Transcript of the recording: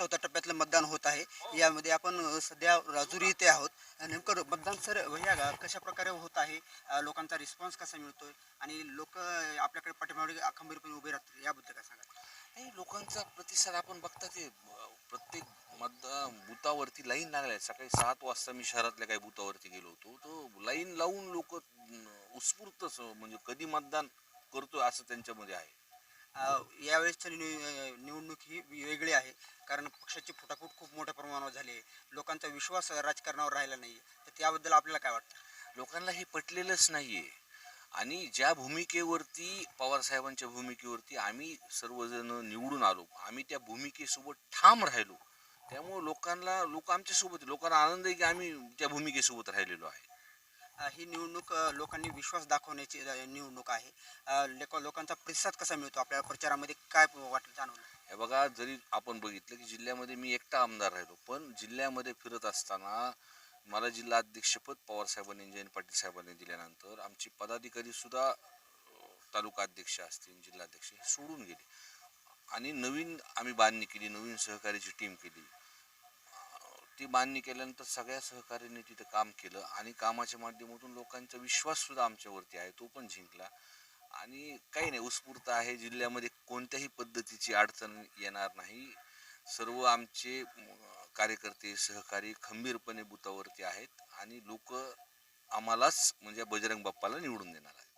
चौथ्या टप्प्यातलं मतदान होत आहे. यामध्ये आपण सध्या राजुरी इथे आहोत. नेमकं मतदान सर ह्या कशा प्रकारे होत आहे? लोकांचा रिस्पॉन्स कसा मिळतोय? आणि लोक आपल्याकडे पाठीमागे खंबीरपणे उभे राहतील याबद्दल काय सांगा नाही लोकांचा प्रतिसाद आपण बघता ते प्रत्येक मतदान बुथावरती लाईन लागल्या सकाळी सात वाजता मी शहरातल्या काही बुथावरती गेलो होतो. तो लाईन लावून लोक उत्स्फूर्त स- म्हणजे कधी मतदान करतोय असं त्यांच्यामध्ये आहे. अ, यावेळेसची नि- अ, निवडणूक ही वेगळी आहे. कारण पक्षाची फुटाफूट खूप मोठ्या प्रमाणावर झाली आहे. लोकांचा विश्वास राजकारणावर राहिला नाही तर त्याबद्दल आपल्याला काय वाटतं? लोकांना हे पटलेलंच नाही आहे आणि ज्या भूमिकेवरती पवारसाहेबांच्या भूमिकेवरती आम्ही सर्वजण निवडून आलो आम्ही त्या भूमिकेसोबत ठाम राहिलो त्यामुळे लोकांना लोक आमच्यासोबत लोकांना आनंद आहे की आम्ही त्या भूमिकेसोबत राहिलेलो आहे. ही निवडणूक लोकांनी विश्वास दाखवण्याची निवडणूक आहे. लोक लोकांचा प्रतिसाद कसा मिळतो? आपल्या प्रचारामध्ये काय वाटलं जाणवलं? हे बघा जरी आपण बघितलं की जिल्ह्यामध्ये मी एकटा आमदार राहिलो पण जिल्ह्यामध्ये फिरत असताना मला जिल्हा अध्यक्षपद पवार साहेबांनी जयंत पाटील साहेबांनी दिल्यानंतर आमची पदाधिकारी सुद्धा तालुका अध्यक्ष असतील जिल्हाध्यक्ष हे सोडून गेले. आणि नवीन आम्ही बांधणी केली नवीन सहकार्याची टीम केली. ती मान्य केल्यानंतर सगळ्या सहकार्यांनी तिथं काम केलं आणि कामाच्या माध्यमातून लोकांचा विश्वास सुद्धा आमच्यावरती आहे तो पण जिंकला. आणि काही नाही उत्स्फूर्त आहे. जिल्ह्यामध्ये कोणत्याही पद्धतीची अडचण येणार नाही. सर्व आमचे कार्यकर्ते सहकारी खंबीरपणे बुतावरती आहेत आणि लोक आम्हालाच म्हणजे बजरंग बाप्पाला निवडून देणार आहेत.